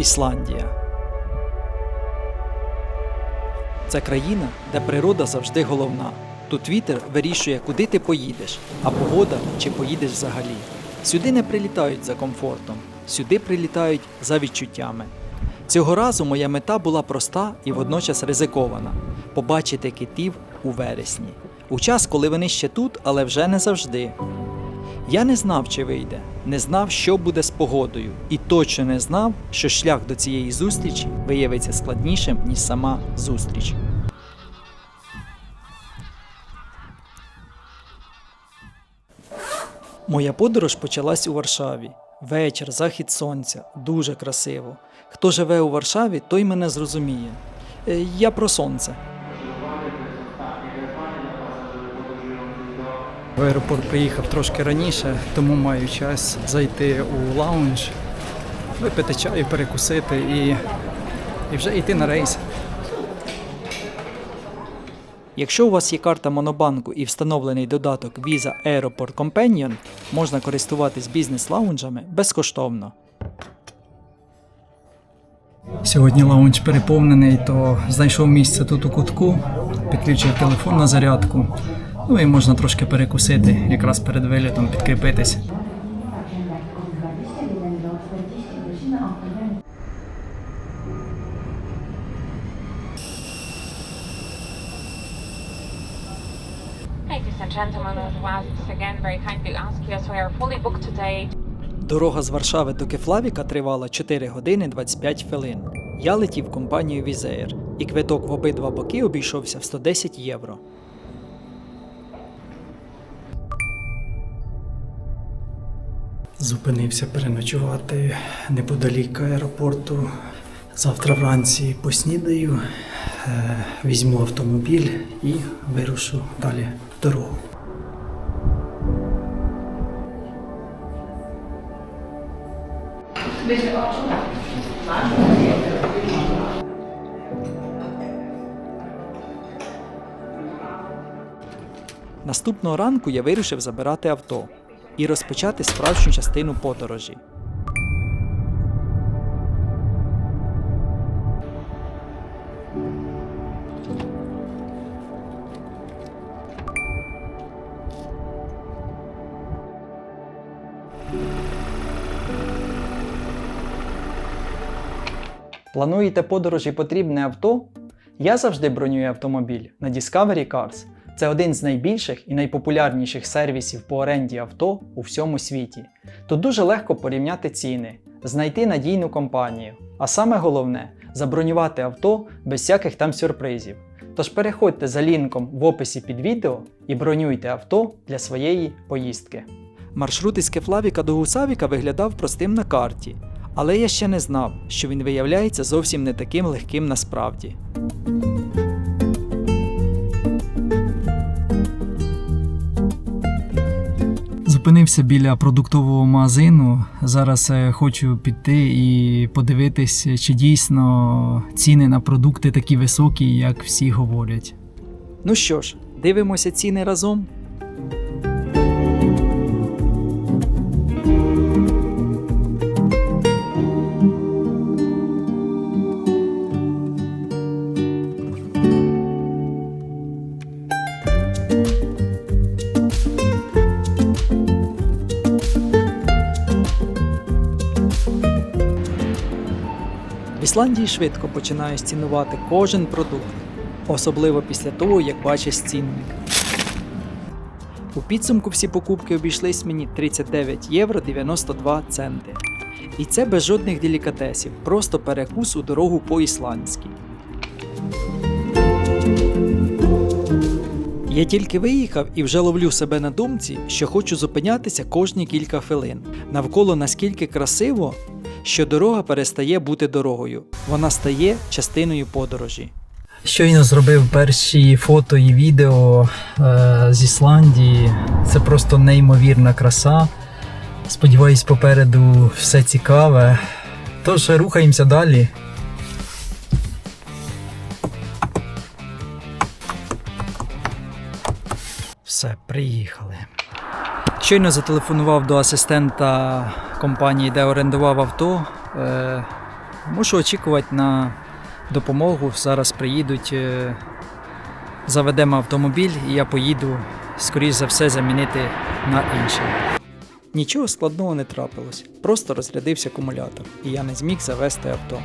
Ісландія. Це країна, де природа завжди головна. Тут вітер вирішує, куди ти поїдеш, а погода чи поїдеш взагалі. Сюди не прилітають за комфортом, сюди прилітають за відчуттями. Цього разу моя мета була проста і водночас ризикована побачити китів у вересні. У час, коли вони ще тут, але вже не завжди. Я не знав, чи вийде, не знав, що буде з погодою, і точно не знав, що шлях до цієї зустрічі виявиться складнішим, ніж сама зустріч. Моя подорож почалась у Варшаві. Вечір, захід сонця, дуже красиво. Хто живе у Варшаві, той мене зрозуміє. Е, Я про сонце. В аеропорт приїхав трошки раніше, тому маю час зайти у лаунж, випити чаю, перекусити і, і вже йти на рейс. Якщо у вас є карта Монобанку і встановлений додаток Visa Airport Companion, можна користуватись бізнес-лаунжами безкоштовно. Сьогодні лаунж переповнений, то знайшов місце тут у кутку, підключив телефон на зарядку. Ну і можна трошки перекусити, якраз перед вилітом підкріпитись. Дорога з Варшави до Кефлавіка тривала 4 години 25 хвилин. Я летів компанією Візеєр, і квиток в обидва боки обійшовся в 110 євро. Зупинився переночувати неподалік аеропорту. Завтра вранці поснідаю, е, візьму автомобіль і вирушу далі в дорогу. Наступного ранку я вирішив забирати авто і розпочати справжню частину подорожі. Плануєте подорож і потрібне авто? Я завжди бронюю автомобіль на Discovery Cars. Це один з найбільших і найпопулярніших сервісів по оренді авто у всьому світі. Тут дуже легко порівняти ціни, знайти надійну компанію, а саме головне забронювати авто без всяких там сюрпризів. Тож переходьте за лінком в описі під відео і бронюйте авто для своєї поїздки. Маршрут із Кефлавіка до Гусавіка виглядав простим на карті, але я ще не знав, що він виявляється зовсім не таким легким насправді. Зупинився біля продуктового магазину. Зараз е, хочу піти і подивитись, чи дійсно ціни на продукти такі високі, як всі говорять. Ну що ж, дивимося ціни разом. Ісландії швидко починаєш цінувати кожен продукт, особливо після того, як бачиш цінник. У підсумку всі покупки обійшлись мені 39 євро 92 центи. І це без жодних делікатесів, просто перекус у дорогу по-ісландськи. Я тільки виїхав і вже ловлю себе на думці, що хочу зупинятися кожні кілька хвилин. Навколо наскільки красиво, що дорога перестає бути дорогою. Вона стає частиною подорожі. Щойно зробив перші фото і відео е, з Ісландії. Це просто неймовірна краса. Сподіваюсь, попереду все цікаве. Тож рухаємося далі. Все, приїхали. Щойно зателефонував до асистента компанії, де орендував авто. Е, Мушу очікувати на допомогу. Зараз приїдуть, е, заведемо автомобіль і я поїду, скоріш за все, замінити на інший. Нічого складного не трапилось, просто розрядився акумулятор, і я не зміг завести авто.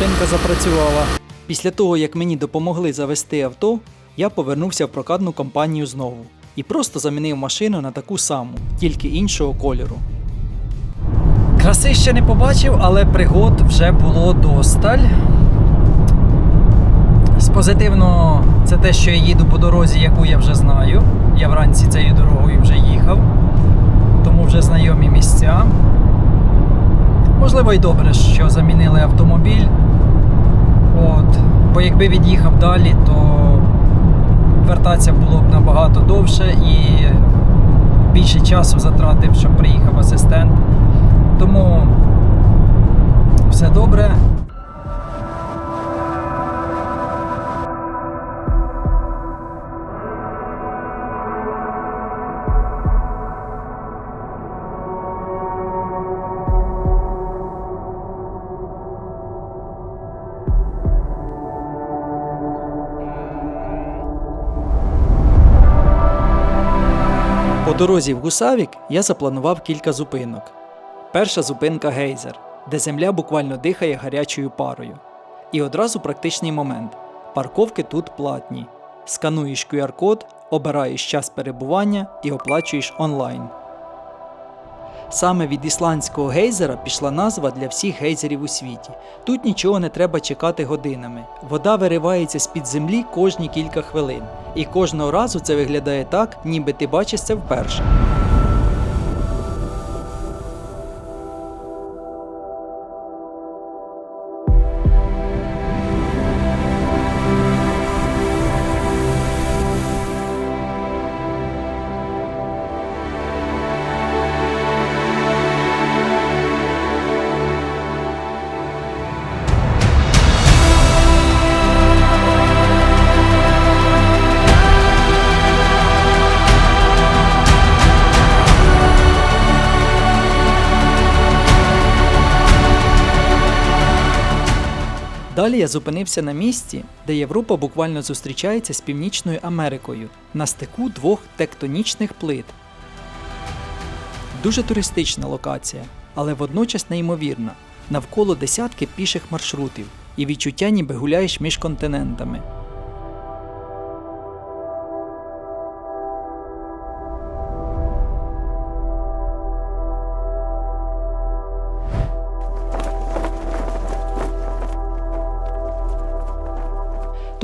Машинка запрацювала. Після того, як мені допомогли завести авто, я повернувся в прокатну компанію знову і просто замінив машину на таку саму, тільки іншого кольору. Краси ще не побачив, але пригод вже було досталь. З позитивного це те, що я їду по дорозі, яку я вже знаю. Я вранці цією дорогою вже їхав, тому вже знайомі місця. Можливо, і добре, що замінили автомобіль. От. Бо якби від'їхав далі, то вертатися було б набагато довше і більше часу затратив, щоб приїхав асистент. Тому все добре. Дорозі в Гусавік я запланував кілька зупинок. Перша зупинка гейзер, де земля буквально дихає гарячою парою. І одразу практичний момент: парковки тут платні. Скануєш QR-код, обираєш час перебування і оплачуєш онлайн. Саме від ісландського гейзера пішла назва для всіх гейзерів у світі. Тут нічого не треба чекати годинами. Вода виривається з-під землі кожні кілька хвилин, і кожного разу це виглядає так, ніби ти бачиш це вперше. Далі я зупинився на місці, де Європа буквально зустрічається з Північною Америкою на стику двох тектонічних плит. Дуже туристична локація, але водночас неймовірна. Навколо десятки піших маршрутів і відчуття, ніби гуляєш між континентами.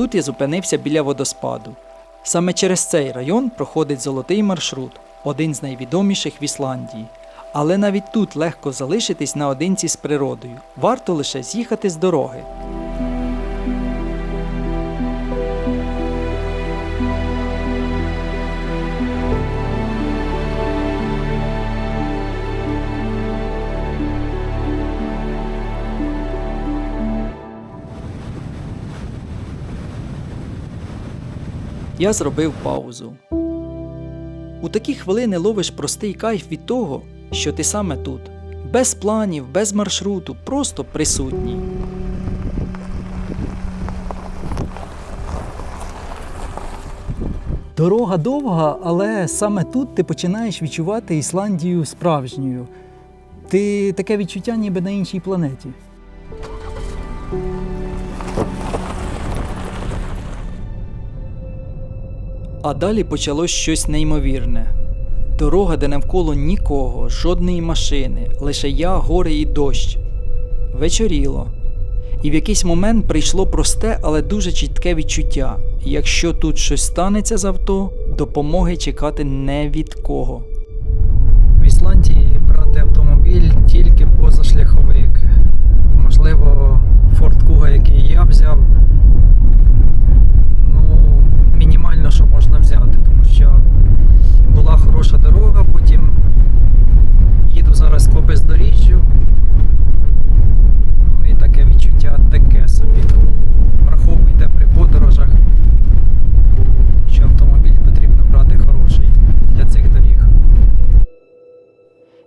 Тут я зупинився біля водоспаду. Саме через цей район проходить золотий маршрут, один з найвідоміших в Ісландії. Але навіть тут легко залишитись наодинці з природою. Варто лише з'їхати з дороги. Я зробив паузу. У такі хвилини ловиш простий кайф від того, що ти саме тут. Без планів, без маршруту, просто присутній. Дорога довга, але саме тут ти починаєш відчувати Ісландію справжньою. Ти таке відчуття ніби на іншій планеті. А далі почалось щось неймовірне. Дорога, де навколо нікого, жодної машини, лише я, гори і дощ. Вечоріло. І в якийсь момент прийшло просте, але дуже чітке відчуття. Якщо тут щось станеться з авто, допомоги чекати не від кого. В Ісландії брати автомобіль тільки позашляховик. Можливо, Ford Kuga, який я взяв, ну, мінімально, що можна взяти, тому що була хороша дорога, потім їду зараз по бездоріжжю. Ну і таке відчуття таке собі. Тому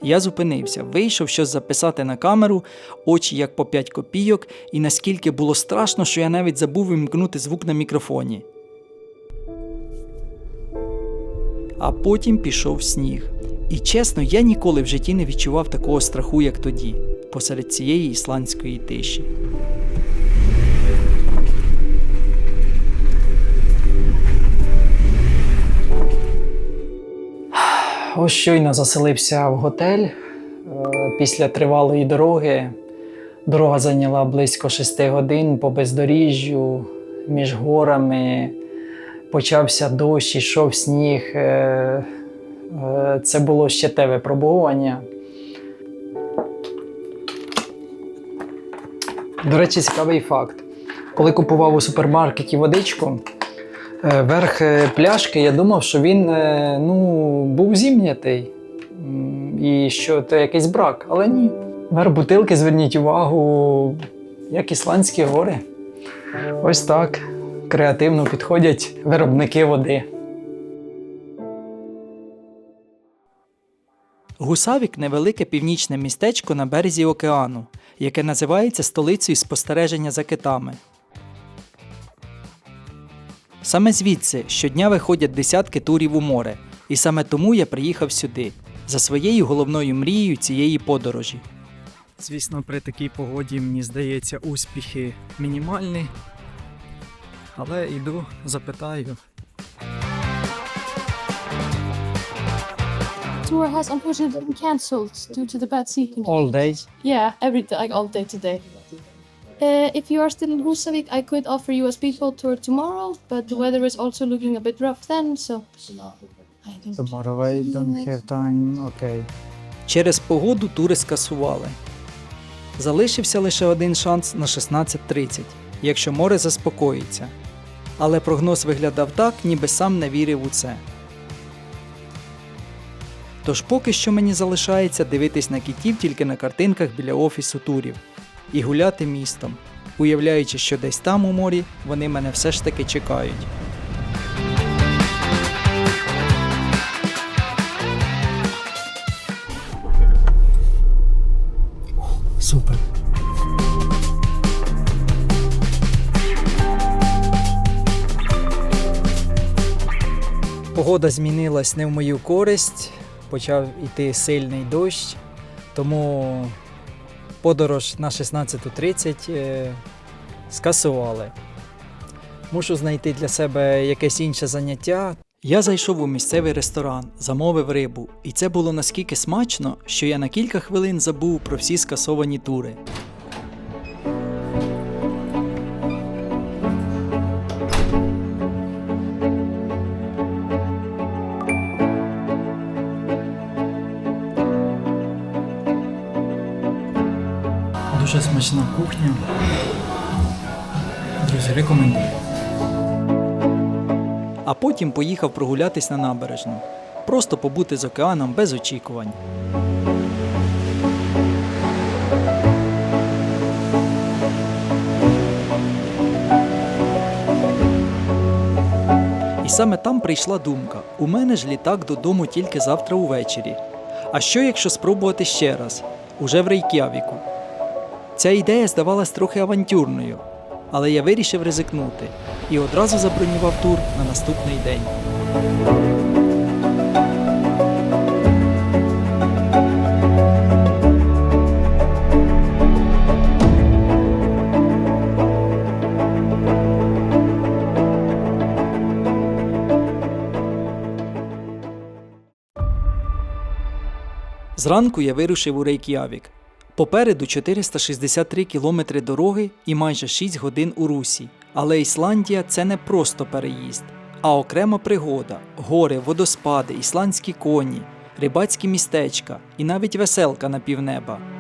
Я зупинився, вийшов щось записати на камеру, очі як по 5 копійок, і наскільки було страшно, що я навіть забув вимкнути звук на мікрофоні. А потім пішов сніг. І чесно, я ніколи в житті не відчував такого страху, як тоді, посеред цієї ісландської тиші. Ось щойно заселився в готель е, після тривалої дороги. Дорога зайняла близько 6 годин по бездоріжжю між горами. Почався дощ, йшов сніг. Е, е, Це було ще те випробування. До речі, цікавий факт. Коли купував у супермаркеті водичку, верх е, пляшки, я думав, що він е, ну, був зімнятий і що це якийсь брак, але ні. Верх бутилки, зверніть увагу, як ісландські гори. Ось так креативно підходять виробники води. Гусавік невелике північне містечко на березі океану, яке називається столицею спостереження за китами. Саме звідси щодня виходять десятки турів у море, і саме тому я приїхав сюди, за своєю головною мрією цієї подорожі. Звісно, при такій погоді, мені здається, успіхи мінімальні. Але йду, запитаю. tour has unfortunately been cancelled due to the bad sea conditions. All days. Yeah, every day, like all day today. Uh, if you are still in Husavik, I could offer you a speedboat tour tomorrow, but the weather is also looking a bit rough then, so. I don't Tomorrow I don't have time, okay. Через погоду тури скасували. Залишився лише один шанс на 16.30, якщо море заспокоїться. Але прогноз виглядав так, ніби сам не вірив у це. Тож поки що мені залишається дивитись на китів тільки на картинках біля офісу турів і гуляти містом, уявляючи, що десь там у морі вони мене все ж таки чекають. Супер. Погода змінилась не в мою користь, почав іти сильний дощ, тому подорож на 16.30 е, скасували. Мушу знайти для себе якесь інше заняття. Я зайшов у місцевий ресторан, замовив рибу, і це було наскільки смачно, що я на кілька хвилин забув про всі скасовані тури. Смачна кухня. Друзі, рекомендую. А потім поїхав прогулятись на набережну. Просто побути з океаном без очікувань. І саме там прийшла думка: у мене ж літак додому тільки завтра увечері. А що якщо спробувати ще раз, уже в Рейк'явіку? Ця ідея здавалась трохи авантюрною, але я вирішив ризикнути і одразу забронював тур на наступний день. Зранку я вирушив у Рейк'явік. Попереду 463 кілометри дороги і майже 6 годин у русі. Але Ісландія це не просто переїзд, а окрема пригода: гори, водоспади, ісландські коні, рибацькі містечка і навіть веселка на півнеба.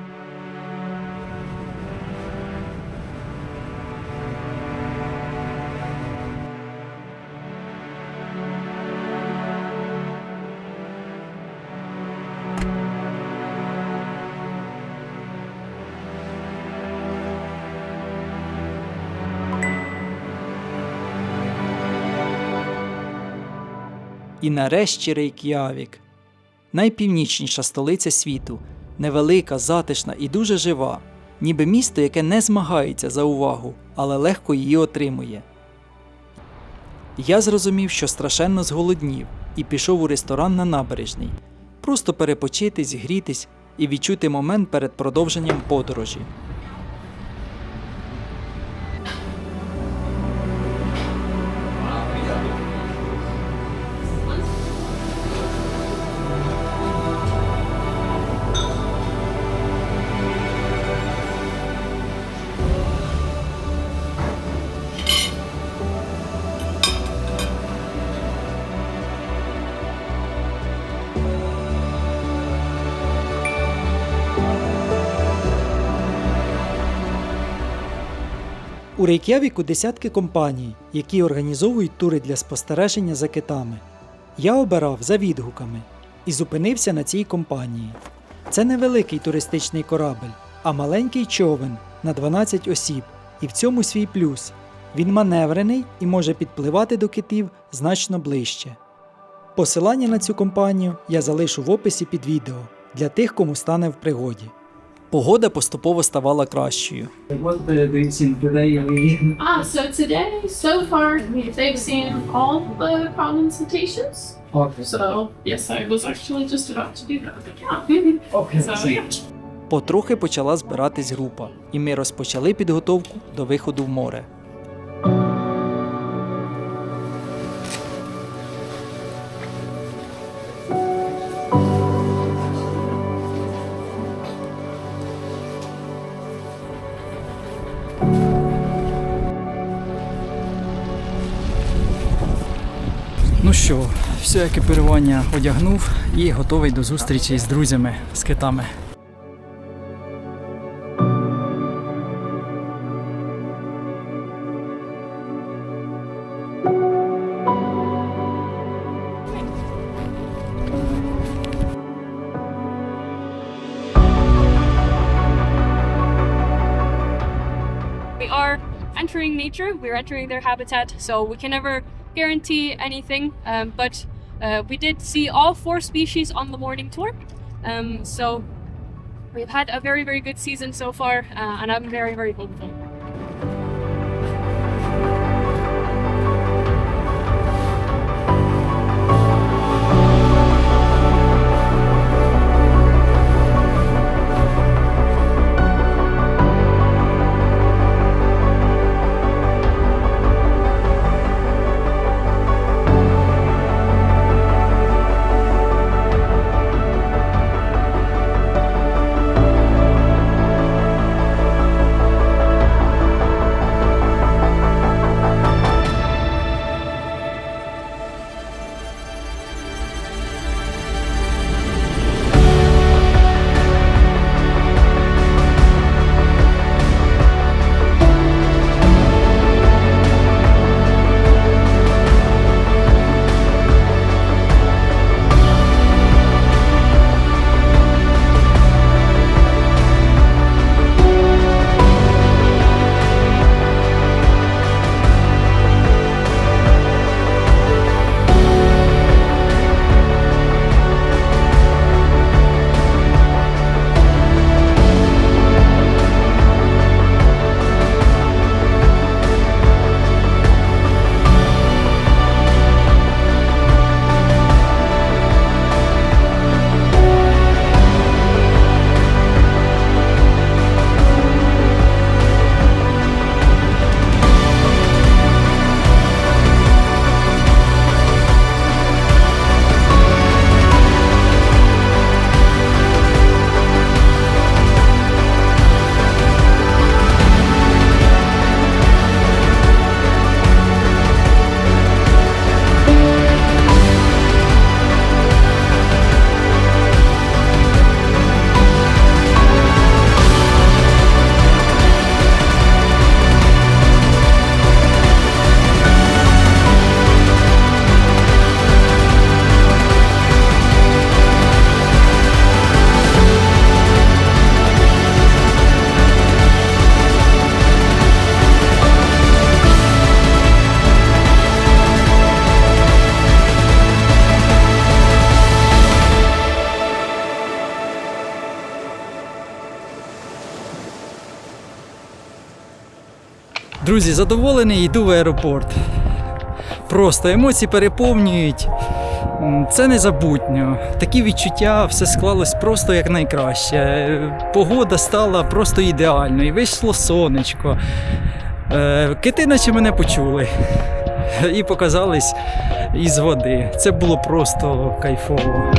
І нарешті Рейк'явік. найпівнічніша столиця світу, невелика, затишна і дуже жива, ніби місто, яке не змагається за увагу, але легко її отримує. Я зрозумів, що страшенно зголоднів, і пішов у ресторан на набережній, просто перепочити, зігрітись і відчути момент перед продовженням подорожі. У Рейк'явіку десятки компаній, які організовують тури для спостереження за китами. Я обирав за відгуками і зупинився на цій компанії. Це невеликий туристичний корабель, а маленький човен на 12 осіб, і в цьому свій плюс. Він маневрений і може підпливати до китів значно ближче. Посилання на цю компанію я залишу в описі під відео для тих, кому стане в пригоді. Погода поступово ставала кращою. Ah. Потрохи почала збиратись група, і ми розпочали підготовку до виходу в море. Що, все екіпірування одягнув і готовий до зустрічі з друзями, з китами. entering nature we're entering their habitat so we can never guarantee anything um, but uh, we did see all four species on the morning tour. Um, so we've had a very very good season so far uh, and i'm very very hopeful Друзі, задоволений, йду в аеропорт. Просто емоції переповнюють. Це незабутньо. Такі відчуття, все склалось просто як найкраще. Е, Погода стала просто ідеальною. Вийшло сонечко. Е, Кити наче мене почули і показались із води. Це було просто кайфово.